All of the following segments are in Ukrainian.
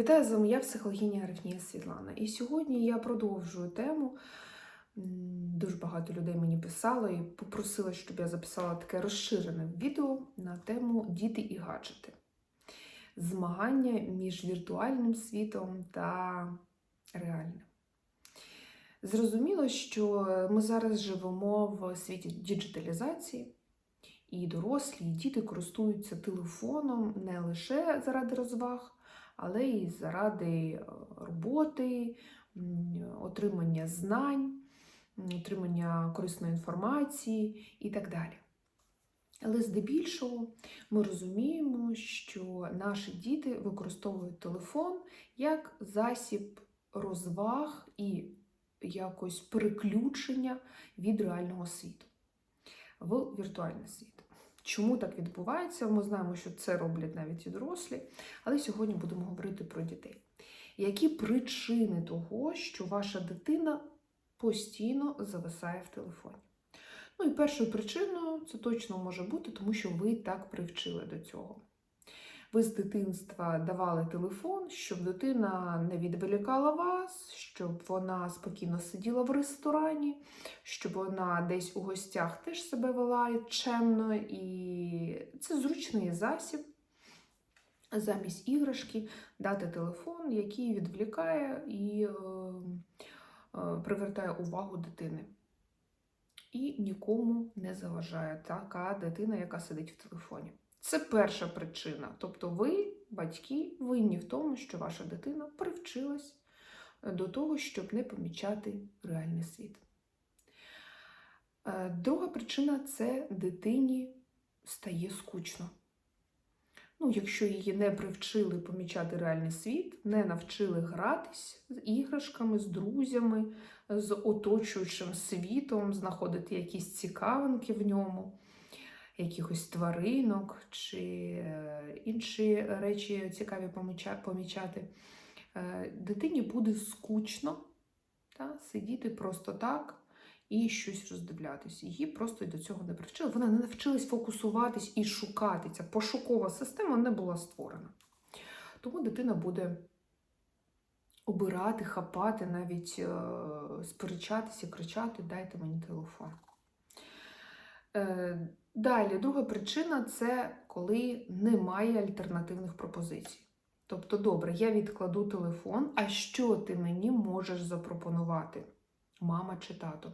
Вітаю з вами, я психологиня Арафнія Світлана. І сьогодні я продовжую тему. Дуже багато людей мені писало і попросили, щоб я записала таке розширене відео на тему діти і гаджети. Змагання між віртуальним світом та реальним. Зрозуміло, що ми зараз живемо в світі діджиталізації, і дорослі, і діти користуються телефоном не лише заради розваг, але й заради е, роботи, отримання знань, отримання корисної інформації і так далі. Але здебільшого ми розуміємо, що наші діти використовують телефон як засіб розваг і якось переключення від реального світу в віртуальний світ. Чому так відбувається? Ми знаємо, що це роблять навіть і дорослі, але сьогодні будемо говорити про дітей. Які причини того, що ваша дитина постійно зависає в телефоні? Ну і першою причиною це точно може бути, тому що ви так привчили до цього. Ви з дитинства давали телефон, щоб дитина не відволікала вас, щоб вона спокійно сиділа в ресторані, щоб вона десь у гостях теж себе вела чемно. І це зручний засіб замість іграшки дати телефон, який відвлікає і е, е, привертає увагу дитини. І нікому не заважає така дитина, яка сидить в телефоні. Це перша причина. Тобто ви, батьки, винні в тому, що ваша дитина привчилась до того, щоб не помічати реальний світ. Е, Друга причина це дитині стає скучно. Ну, якщо її не привчили помічати реальний світ, не навчили гратись з іграшками, з друзями, з оточуючим світом, знаходити якісь цікавинки в ньому якихось тваринок чи е, інші речі цікаві помічати. Е, Дитині буде скучно та, сидіти просто так і щось роздивлятися. Її просто до цього не привчили. Вона не навчилась фокусуватись і шукати. Ця пошукова система не була створена. Тому дитина буде обирати, хапати, навіть е, сперечатися, кричати: дайте мені телефон. Далі, друга причина це коли немає альтернативних пропозицій. Тобто, добре, я відкладу телефон, а що ти мені можеш запропонувати, мама чи тато?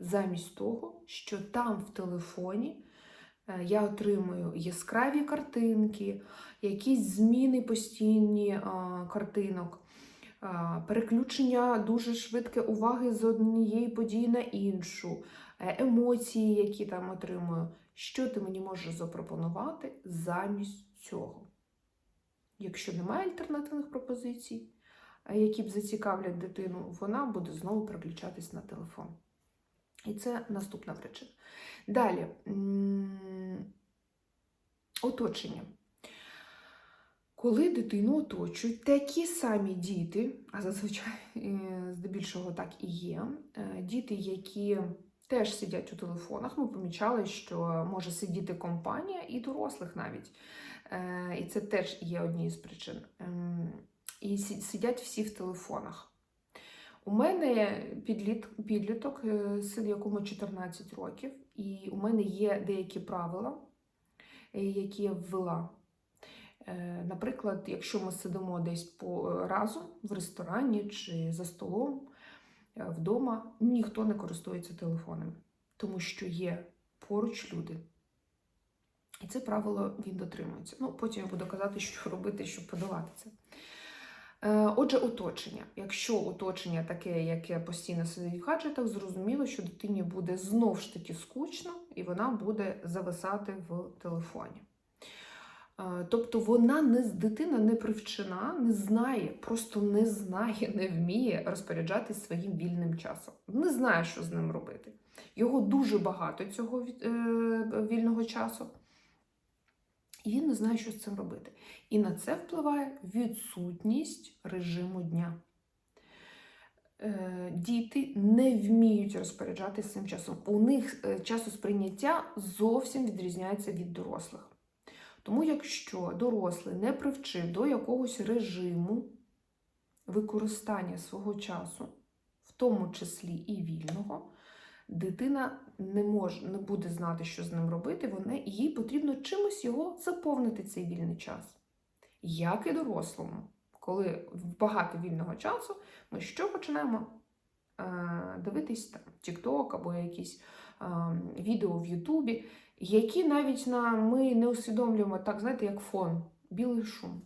Замість того, що там в телефоні е, я отримую яскраві картинки, якісь зміни постійні картинок, переключення дуже швидке уваги з однієї події на іншу, е, емоції, які там отримую. Що ти мені можеш запропонувати замість цього? Якщо немає альтернативних пропозицій, які б зацікавлять дитину, вона буде знову переключатись на телефон. І це наступна причина. Далі оточення. Коли дитину оточують такі самі діти, а зазвичай е, здебільшого так і є, е, діти, які теж сидять у телефонах, ми помічали, що може сидіти компанія і дорослих навіть. Е, І це теж є однією з причин. Ем, І сидять всі в телефонах. У мене підліт, підліток, е, син якому 14 років, і у мене є деякі правила, е, які я ввела. Наприклад, якщо ми сидимо десь по разом в ресторані чи за столом вдома, ніхто не користується телефонами, тому що є поруч люди. І це правило він дотримується. Ну, потім я буду казати, що робити, щоб подолати це. Е, Отже, оточення. Якщо оточення таке, яке постійно сидить в гаджетах, зрозуміло, що дитині буде знов ж таки скучно, і вона буде зависати в телефоні. Е, Тобто вона не дитина не привчена, не знає, просто не знає, не вміє розпоряджатися своїм вільним часом. Не знає, що з ним робити. Його дуже багато цього е, вільного часу. І він не знає, що з цим робити. І на це впливає відсутність режиму дня. Е, Діти не вміють розпоряджатися цим часом. У них часосприйняття зовсім відрізняється від дорослих. Тому, якщо дорослий не привчив до якогось режиму використання свого часу, в тому числі і вільного, дитина не може, не буде знати, що з ним робити, вона, їй потрібно чимось його заповнити цей вільний час. Як і дорослому, коли багато вільного часу, ми що починаємо дивитись там TikTok або якісь е, відео в Ютубі, які навіть на, ми не усвідомлюємо так, знаєте, як фон, білий шум.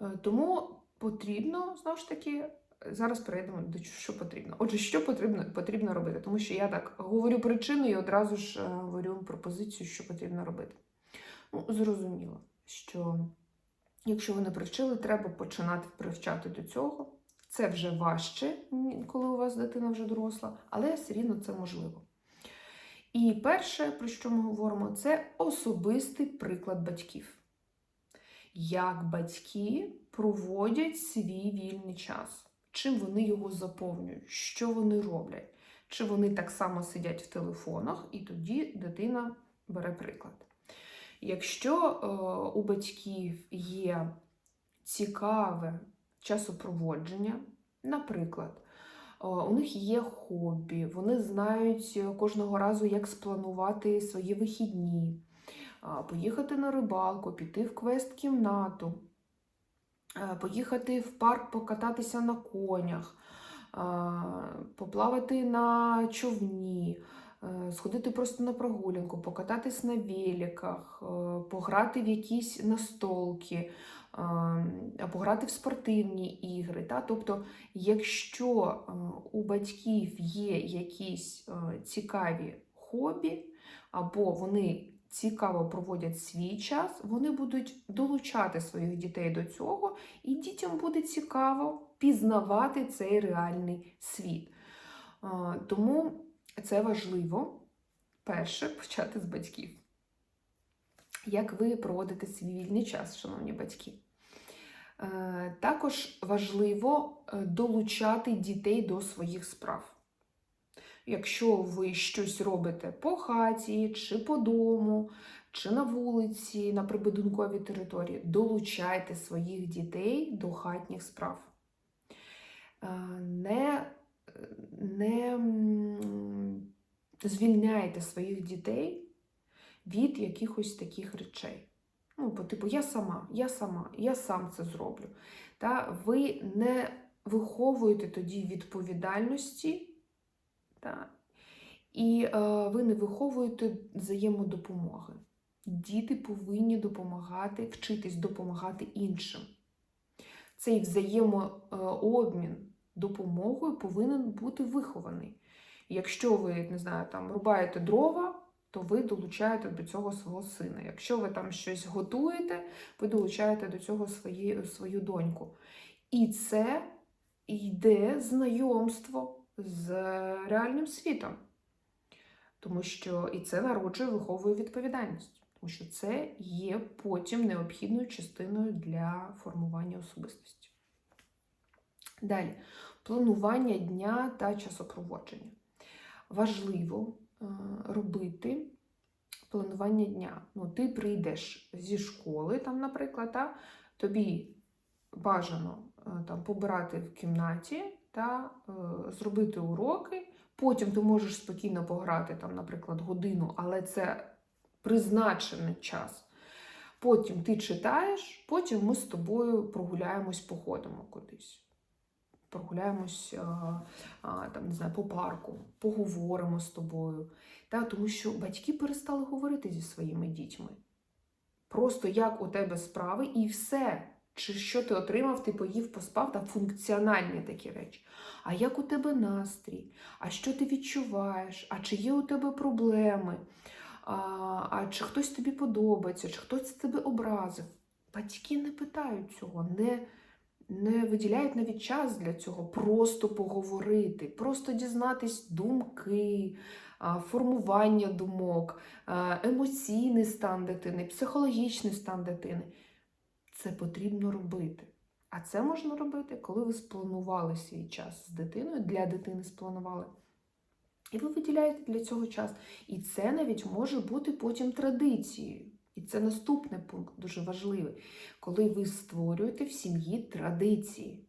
Е, тому потрібно, знову ж таки, зараз перейдемо до що потрібно. Отже, що потрібно, потрібно робити? Тому що я так говорю причину і одразу ж е, говорю пропозицію, що потрібно робити. Ну, зрозуміло, що якщо ви не привчили, треба починати привчати до цього. Це вже важче, коли у вас дитина вже доросла, але все рівно це можливо. І перше, про що ми говоримо, це особистий приклад батьків. Як батьки проводять свій вільний час, чим вони його заповнюють, що вони роблять, чи вони так само сидять в телефонах, і тоді дитина бере приклад. Якщо е, у батьків є цікаве часопроводження, наприклад, е, у них є хобі, вони знають кожного разу, як спланувати свої вихідні, е, поїхати на рибалку, піти в квест-кімнату, е, поїхати в парк покататися на конях, поплавати на човні. Е, Сходити просто на прогулянку, покататись на великах, е, пограти в якісь настолки, е, або грати в спортивні ігри. Тобто, якщо е, у батьків є якісь е, цікаві хобі, або вони цікаво проводять свій час, вони будуть долучати своїх дітей до цього, і дітям буде цікаво пізнавати цей реальний світ. Е, Тому це важливо перше почати з батьків. Як ви проводите свій вільний час, шановні батьки? Е, Також важливо е, долучати дітей до своїх справ. Якщо ви щось робите по хаті, чи по дому, чи на вулиці, на прибудинковій території, долучайте своїх дітей до хатніх справ. Е, Не, не м, звільняйте своїх дітей від якихось таких речей. Ну, по типу, я сама, я сама, я сам це зроблю. Та ви не виховуєте тоді відповідальності, та, і е, ви не виховуєте взаємодопомоги. Діти повинні допомагати, вчитись допомагати іншим. Цей взаємообмін допомогою повинен бути вихований. Якщо ви, не знаю, там рубаєте дрова, то ви долучаєте до цього свого сина. Якщо ви там щось готуєте, ви долучаєте до цього свої, свою доньку. І це йде знайомство з реальним світом. Тому що і це народжує, виховує відповідальність. Тому що це є потім необхідною частиною для формування особистості. Далі, планування дня та часопроводження. Важливо е, робити планування дня. Ну, ти прийдеш зі школи, там, наприклад, та, тобі бажано е, там, побирати в кімнаті та е, зробити уроки. Потім ти можеш спокійно пограти, там, наприклад, годину, але це призначений час. Потім ти читаєш, потім ми з тобою прогуляємось, походимо кудись. Прогуляємось а, там, не знаю, по парку, поговоримо з тобою. Та, тому що батьки перестали говорити зі своїми дітьми. Просто як у тебе справи і все. Чи що ти отримав, ти поїв, поспав, та функціональні такі речі. А як у тебе настрій? А що ти відчуваєш? А чи є у тебе проблеми? А, а чи хтось тобі подобається, чи хтось тебе образив? Батьки не питають цього, не, не виділяють навіть час для цього. Просто поговорити, просто дізнатись думки, формування думок, емоційний стан дитини, психологічний стан дитини. Це потрібно робити. А це можна робити, коли ви спланували свій час з дитиною, для дитини спланували. І ви виділяєте для цього час. І це навіть може бути потім традицією. І це наступний пункт, дуже важливий, коли ви створюєте в сім'ї традиції,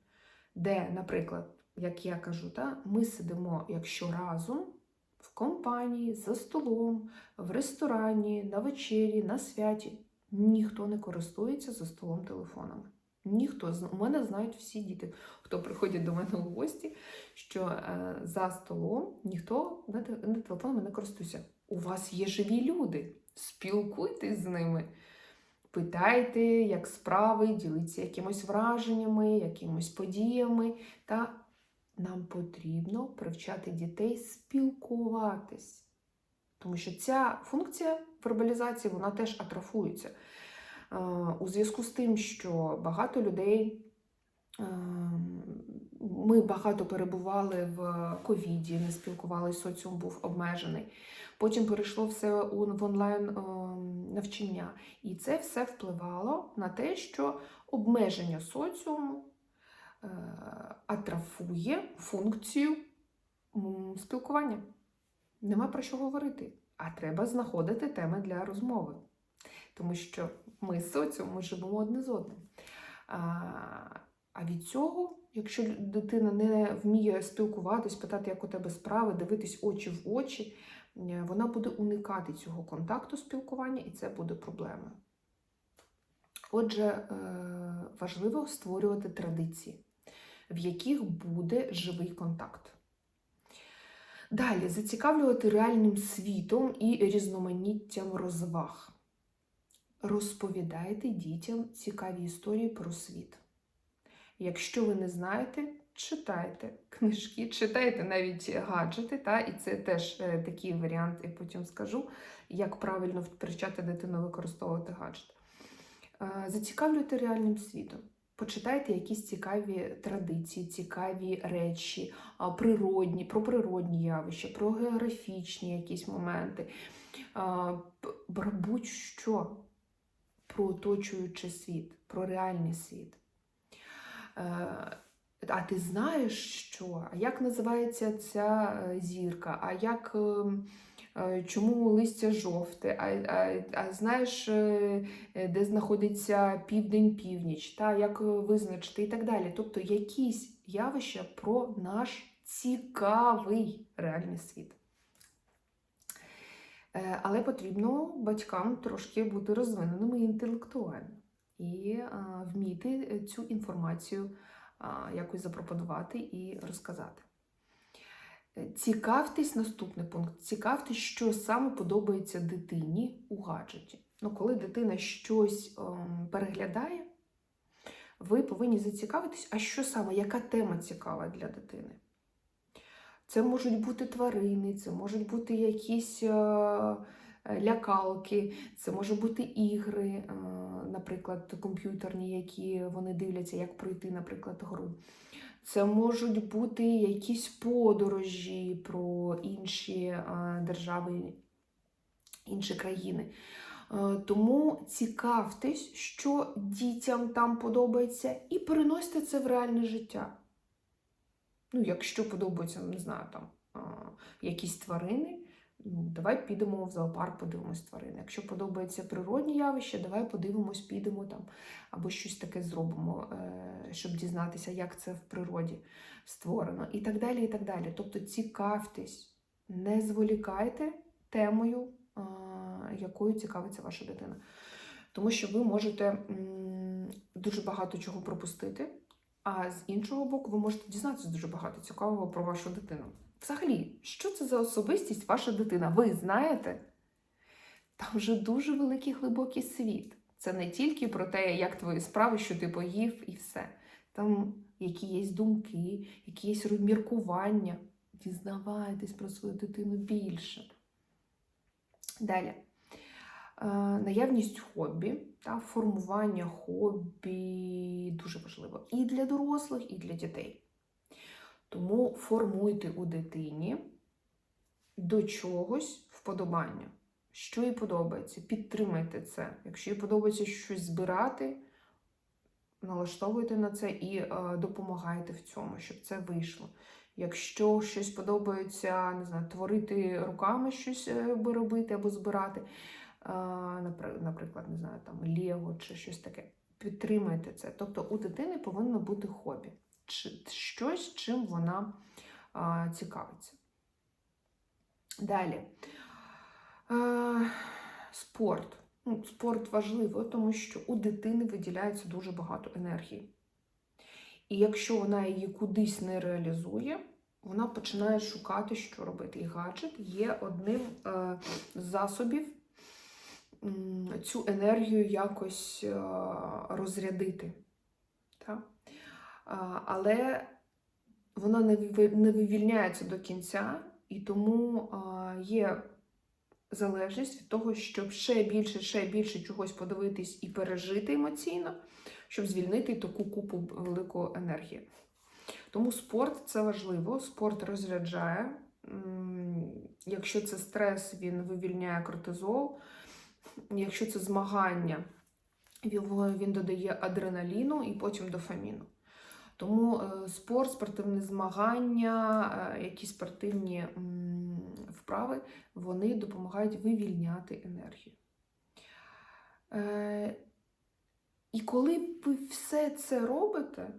де, наприклад, як я кажу, та, ми сидимо, якщо разом в компанії, за столом, в ресторані, на вечері, на святі, ніхто не користується за столом телефонами. Ніхто у мене знають всі діти, хто приходять до мене у гості, що е, за столом ніхто не телефонами не користується. У вас є живі люди, спілкуйтесь з ними. Питайте, як справи, діліться якимось враженнями, якимось подіями. Та нам потрібно привчати дітей спілкуватись. Тому що ця функція вербалізації вона теж атрофується. Е, У зв'язку з тим, що багато людей, е, ми багато перебували в ковіді, не спілкувалися, соціум був обмежений. Потім перейшло все в онлайн е, навчання. І це все впливало на те, що обмеження соціуму е, атрофує функцію спілкування. Нема про що говорити, а треба знаходити теми для розмови. Тому що ми соціум, ми живемо одне з одним. А від цього, якщо дитина не вміє спілкуватись, питати, як у тебе справи, дивитись очі в очі, е, вона буде уникати цього контакту спілкування, і це буде проблемою. Отже, е, важливо створювати традиції, в яких буде живий контакт. Далі зацікавлювати реальним світом і різноманіттям розваг. Розповідайте дітям цікаві історії про світ. Якщо ви не знаєте, читайте книжки, читайте навіть гаджети, та, і це теж е, такий варіант, я потім скажу, як правильно привчати дитину використовувати гаджет. Е, Зацікавлюйте реальним світом. Почитайте якісь цікаві традиції, цікаві речі, природні, про природні явища, про географічні якісь моменти, будь-що про оточуючий світ, про реальний світ. Е, А ти знаєш що? А як називається ця е, зірка? А як ем, е, чому листя жовте? А, а, а знаєш, де знаходиться південь-північ, та як визначити і так далі. Тобто якісь явища про наш цікавий реальний світ. Але потрібно батькам трошки бути розвиненими інтелектуально і вміти цю інформацію якось запропонувати і розказати. Е, Цікавтесь, наступний пункт. Цікавтесь, що саме подобається дитині у гаджеті. Ну, коли дитина щось ем, переглядає, ви повинні зацікавитись, а що саме, яка тема цікава для дитини. Це можуть бути тварини, це можуть бути якісь е, е, лякалки, це можуть бути ігри, наприклад, комп'ютерні, які вони дивляться, як пройти, наприклад, гру. Це можуть бути якісь подорожі про інші держави, інші країни. Е, Тому цікавтесь, що дітям там подобається, і переносьте це в реальне життя. Ну, якщо подобаються, не знаю, там якісь тварини, ну, давай підемо в зоопарк, подивимось тварини. Якщо подобається природні явища, давай подивимось, підемо там або щось таке зробимо, е, щоб дізнатися, як це в природі створено, і так далі. і так далі. Тобто цікавтесь, не зволікайте темою, якою цікавиться ваша дитина. Тому що ви можете дуже багато чого пропустити. А з іншого боку, ви можете дізнатися дуже багато цікавого про вашу дитину. Взагалі, що це за особистість ваша дитина? Ви знаєте? Там вже дуже великий глибокий світ. Це не тільки про те, як твої справи, що ти поїв, і все. Там які є думки, які є розміркування. Дізнавайтесь про свою дитину більше. Далі. Е, Наявність хобі та формування хобі дуже важливо і для дорослих, і для дітей. Тому формуйте у дитині до чогось вподобання, що їй подобається, підтримайте це. Якщо їй подобається щось збирати, налаштовуйте на це і е, допомагайте в цьому, щоб це вийшло. Якщо щось подобається, не знаю, творити руками щось е, би робити або збирати, напри- наприклад, не знаю, там Лего чи щось таке. Підтримайте це. Тобто у дитини повинно бути хобі, щось, чим вона цікавиться. Далі. Спорт. Ну, спорт важливо, тому що у дитини виділяється дуже багато енергії. І якщо вона її кудись не реалізує, вона починає шукати, що робити. І гаджет є одним е, з засобів цю енергію якось е, розрядити. Так? Але вона не вивільняється до кінця, і тому є залежність від того, щоб ще більше, ще більше чогось подивитись і пережити емоційно, щоб звільнити таку купу велику енергії. Тому спорт це важливо, спорт розряджає. Якщо це стрес, він вивільняє кортизол. Якщо це змагання, він додає адреналіну і потім дофаміну. Тому е, спорт, спортивні змагання, е, якісь спортивні вправи, вони допомагають вивільняти енергію. Е, І коли ви все це робите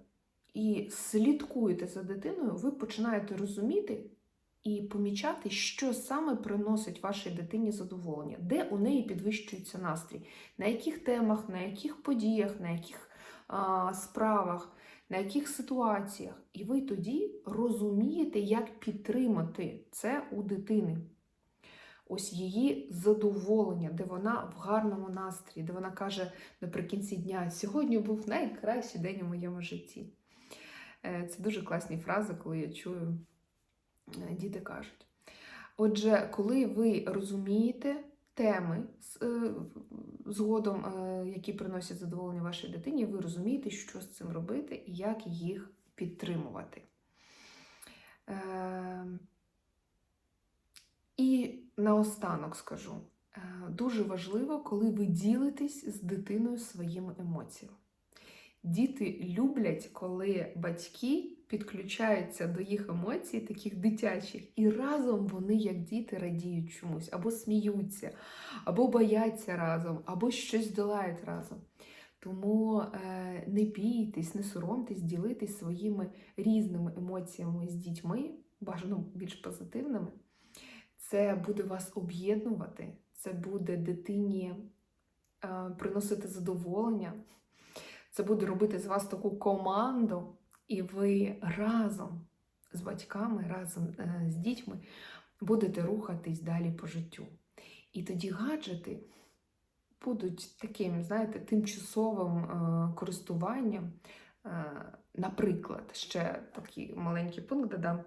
і слідкуєте за дитиною, ви починаєте розуміти і помічати, що саме приносить вашій дитині задоволення, де у неї підвищується настрій, на яких темах, на яких подіях, на яких а, справах, на яких ситуаціях. І ви тоді розумієте, як підтримати це у дитини. Ось її задоволення, де вона в гарному настрої, де вона каже наприкінці дня: сьогодні був найкращий день у моєму житті. Е, Це дуже класні фрази, коли я чую, е, діти кажуть. Отже, коли ви розумієте теми е, згодом, е, які приносять задоволення вашій дитині, ви розумієте, що з цим робити і як їх підтримувати. Е, І наостанок скажу: е, дуже важливо, коли ви ділитесь з дитиною своїми емоціями. Діти люблять, коли батьки підключаються до їх емоцій, таких дитячих, і разом вони, як діти, радіють чомусь, або сміються, або бояться разом, або щось долають разом. Тому е, не бійтесь, не соромтесь ділитись своїми різними емоціями з дітьми, бажано більш позитивними. Це буде вас об'єднувати, це буде дитині е, приносити задоволення, це буде робити з вас таку команду, і ви разом з батьками, разом е, з дітьми будете рухатись далі по життю. І тоді гаджети будуть таким, знаєте, тимчасовим е, користуванням. Е, наприклад, ще такий маленький пункт додам.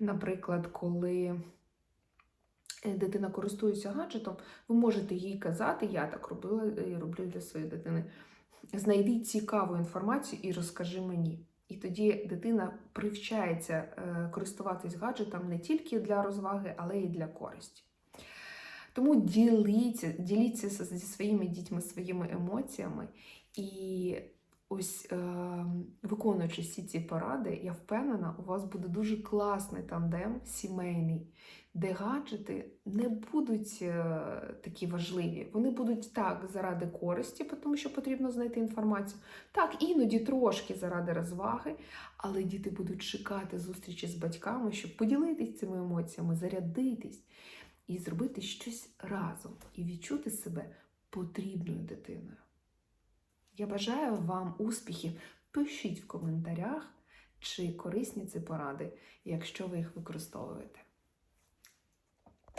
Наприклад, коли дитина користується гаджетом, ви можете їй казати, я так робила і роблю для своєї дитини. Знайди цікаву інформацію і розкажи мені. І тоді дитина привчається е, користуватись гаджетом не тільки для розваги, але й для користі. Тому діліться, діліться зі своїми дітьми своїми емоціями і ось е, виконуючи всі ці поради, я впевнена, у вас буде дуже класний тандем сімейний, де гаджети не будуть е, такі важливі. Вони будуть так заради користі, тому що потрібно знайти інформацію. Так, іноді трошки заради розваги, але діти будуть чекати зустрічі з батьками, щоб поділитись цими емоціями, зарядитись і зробити щось разом, і відчути себе потрібною дитиною. Я бажаю вам успіхів. Пишіть в коментарях, чи корисні ці поради, якщо ви їх використовуєте.